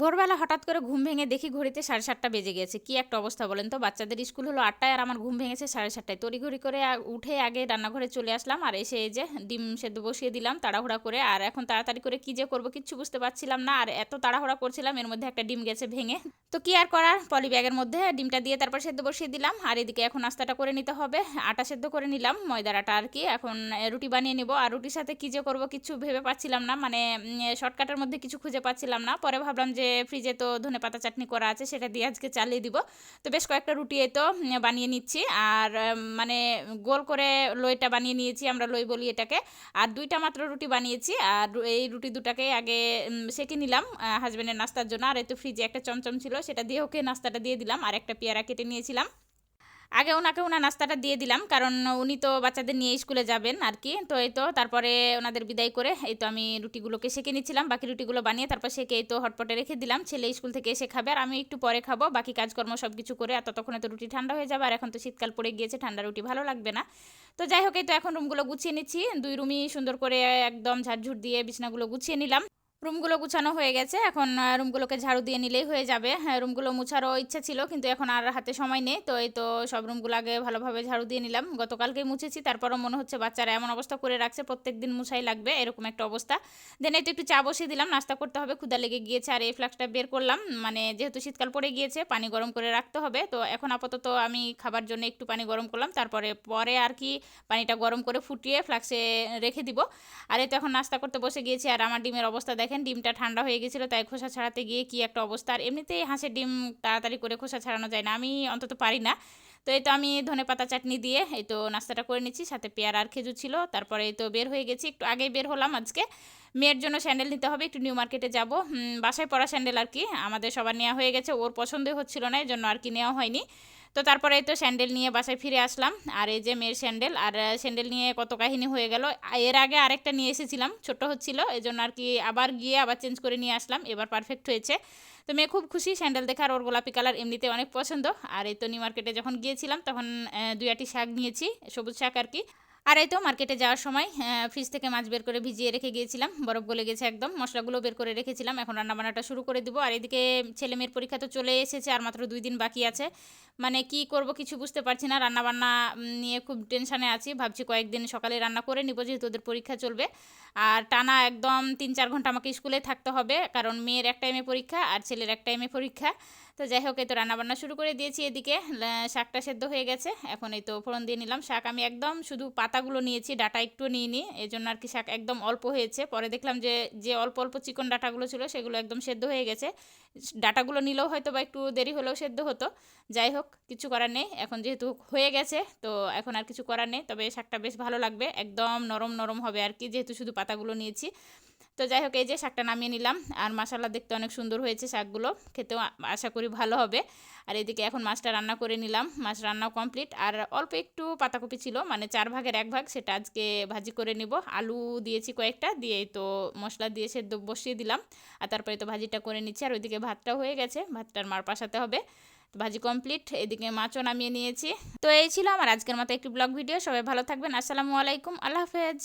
ভোরবেলা হঠাৎ করে ঘুম ভেঙে দেখি ঘড়িতে সাড়ে সাতটা বেজে গেছে। কি একটা অবস্থা বলেন তো? বাচ্চাদের স্কুল হলো আটটায় আর আমার ঘুম ভেঙেছে সাড়ে সাতটায়। তড়িঘড়ি করে উঠে আগে রান্নাঘরে চলে আসলাম আর এসে যে ডিম সেদ্ধ বসিয়ে দিলাম তাড়াহুড়া করে। আর এখন তাড়াতাড়ি করে কি যে করব কিচ্ছু বুঝতে পারছিলাম না। আর এত তাড়াহুড়া করছিলাম এর মধ্যে একটা ডিম গেছে ভেঙে। তো কি আর করার? পলি ব্যাগের মধ্যে ডিমটা দিয়ে তারপর সেদ্ধ বসিয়ে দিলাম। আর এদিকে এখন নাস্তাটা করে নিতে হবে। আটা সেদ্ধ করে নিলাম, ময়দার আটা আর কি। এখন রুটি বানিয়ে নিব। আর রুটির সাথে কি যে করব কিছু ভেবে পাচ্ছিলাম না। মানে শর্টকাটের মধ্যে কিছু খুঁজে পাচ্ছিলাম না। পরে ভাবলাম যে ফ্রিজে তো ধনে পাতা চাটনি করা আছে, সেটা দিয়ে আজকে চালিয়ে দিব। তো বেশ কয়েকটা রুটি তো বানিয়ে নিচ্ছি। আর মানে গোল করে লইটা বানিয়ে নিয়েছি, আমরা লই বলি এটাকে। আর দুইটা মাত্র রুটি বানিয়েছি, আর এই রুটি দুটাকে আগে সেকে নিলাম হাজব্যান্ডের নাস্তার জন্য। আর এতো ফ্রিজে একটা চমচম ছিল, সেটা দিয়ে ওকে নাস্তাটা দিয়ে দিলাম। আর একটা পেয়ারা কেটে নিয়েছিলাম। আগে ওনাকে ওনার নাস্তাটা দিয়ে দিলাম, কারণ উনি তো বাচ্চাদের নিয়ে স্কুলে যাবেন আর কি তো এই তো তারপরে ওনাদের বিদায় করে এই তো আমি রুটিগুলোকে সেঁকে নিচ্ছিলাম, বাকি রুটিগুলো বানিয়ে তারপর সেঁকে এই তো হটপটে রেখে দিলাম। ছেলে স্কুল থেকে এসে খাবে আর আমি একটু পরে খাব, বাকি কাজকর্ম সব কিছু করে আর ততক্ষণে তো রুটি ঠান্ডা হয়ে যাবে আর এখন তো শীতকাল পড়ে গিয়েছে, ঠান্ডা রুটি ভালো লাগবে না। তো যাই হোক, এই তো এখন রুমগুলো গুছিয়ে নিচ্ছি। দুই রুমই সুন্দর করে একদম ঝাড়ঝুট দিয়ে বিছনাগুলো গুছিয়ে নিলাম। রুমগুলো গুছানো হয়ে গেছে। এখন রুমগুলোকে ঝাড়ু দিয়ে নিলেই হয়ে যাবে। হ্যাঁ রুমগুলো মুছারও ইচ্ছা ছিল, কিন্তু এখন আর হাতে সময় নেই। তো এই তো সব রুমগুলো আগে ভালোভাবে ঝাড়ু দিয়ে নিলাম। গতকালকেই মুছেছি, তারপরও মনে হচ্ছে বাচ্চারা এমন অবস্থা করে রাখছে প্রত্যেক দিন মুছাই লাগবে, এরকম একটা অবস্থা। দেন এই তো একটু চা বসিয়ে দিলাম, নাস্তা করতে হবে ক্ষুদা লেগে গিয়েছে, আর এই ফ্লাক্সটা বের করলাম। মানে যেহেতু শীতকাল পড়ে গিয়েছে, পানি গরম করে রাখতে হবে। তো এখন আপাতত আমি খাবার জন্য একটু পানি গরম করলাম, তারপরে পরে আর কি পানিটা গরম করে ফুটিয়ে ফ্লাক্সে রেখে দিব। আর এই তো এখন নাস্তা করতে বসে গিয়েছি, আর আমার ডিমের অবস্থা দেখেন ডিমটা ঠান্ডা হয়ে গেছিল, তাই খোসা ছাড়াতে গিয়ে কি একটা অবস্থা। আর এমনিতেই হাঁসের ডিম তাড়াতাড়ি করে খোসা ছাড়ানো যায় না, আমি অন্তত পারি না। তো এই তো আমি ধনে পাতা চাটনি দিয়ে এই তো নাস্তাটা করে নিচ্ছি, সাথে পেয়ারা আর খেজুর ছিল, তারপরে এই তো বের হয়ে গেছি, একটু আগেই বের হলাম আজকে। মেয়ের জন্য স্যান্ডেল নিতে হবে, একটু নিউ মার্কেটে যাব। বাসায় পরা স্যান্ডেল আর কি, আমাদের সবার নেওয়া হয়ে গেছে, ওর পছন্দই হচ্ছিল না এই জন্য আর কি নেওয়া হয়নি। তো তারপরে তো স্যান্ডেল নিয়ে বাসায় ফিরে আসলাম। আর এই যে মেয়ের স্যান্ডেল, আর স্যান্ডেল নিয়ে কত কাহিনী হয়ে গেল। এর আগে আরেকটা নিয়ে এসেছিলাম ছোট হচ্ছিল এই জন্য আর কি আবার গিয়ে আবার চেঞ্জ করে নিয়ে আসলাম, এবার পারফেক্ট হয়েছে। তো মেয়ে খুব খুশি, স্যান্ডেল দেখার ওর গোলাপি কালার এমনিতে অনেক পছন্দ। আর এই তো নিউ মার্কেটে যখন গিয়েছিলাম, তখন দুই আটি শাক নিয়েছি, সবুজ শাক আর কি। আর এই তো মার্কেটে যাওয়ার সময় ফ্রিজ থেকে মাছ বের করে ভিজিয়ে রেখে গিয়েছিলাম, বরফ গলে গেছে একদম, মশলাগুলো বের করে রেখেছিলাম, এখন রান্নাবান্নাটা শুরু করে দিব। আর এদিকে ছেলে মেয়ের পরীক্ষা তো চলে এসেছে, আর মাত্র দুই দিন বাকি আছে। মানে কি করব কিছু বুঝতে পারছি না, রান্নাবান্না নিয়ে খুব টেনশানে আছি, ভাবছি কয়েকদিন সকালে রান্না করে নিব, যেহেতু ওদের পরীক্ষা চলবে। আর টানা একদম তিন চার ঘণ্টা আমাকে স্কুলে থাকতে হবে, কারণ মেয়ের এক টাইমে পরীক্ষা, আর ছেলের এক টাইমে পরীক্ষা। তো যাই হোক, এই তো রান্নাবান্না শুরু করে দিয়েছি এদিকে। শাকটা সেদ্ধ হয়ে গেছে। এখন এই তো ফোড়ন দিয়ে নিলাম। শাক আমি একদম শুধু পাতাগুলো নিয়েছি, ডাটা একটু নিইনি। এই জন্য আর কি শাক একদম অল্প হয়েছে। পরে দেখলাম যে যে অল্প অল্প চিকন ডাটাগুলো ছিল, সেগুলো একদম সেদ্ধ হয়ে গেছে। ডাটাগুলো নিলেও হয়তো বা একটু দেরি হলেও সেদ্ধ হতো। যাই হোক, কিছু করার নেই। এখন যেহেতু হয়ে গেছে, তো এখন আর কিছু করার নেই। তবে শাকটা বেশ ভালো লাগবে। একদম নরম নরম হবে আর কি, যেহেতু শুধু পাতাগুলো নিয়েছি। তো যাই হোক, এই যে শাকটা নামিয়ে নিলাম। আর মশালা দেখতে অনেক সুন্দর হয়েছে শাকগুলো। খেতেও আশা করি ভালো হবে। আর এদিকে এখন মাছটা রান্না করে নিলাম। মাছ রান্নাও কমপ্লিট। আর অল্প একটু পাতাকপি ছিল মানে চার ভাগের এক ভাগ, সেটা আজকে ভাজি করে নিব। আলু দিয়েছি কয়েকটা দিয়ে তো মশলা দিয়ে সেদ্ধ বসিয়ে দিলাম। আর তারপরে তো ভাজিটা করে নিচ্ছি। আর ওইদিকে ভাতটাও হয়ে গেছে। ভাতটার মার পাশাতে হবে। ভাজি কমপ্লিট। এদিকে মাছও নামিয়ে নিয়েছি। তো এই ছিল আমার আজকের মতো একটি ব্লগ ভিডিও। সবাই ভালো থাকবেন। আসসালামু আলাইকুম। আল্লাহ হাফেজ।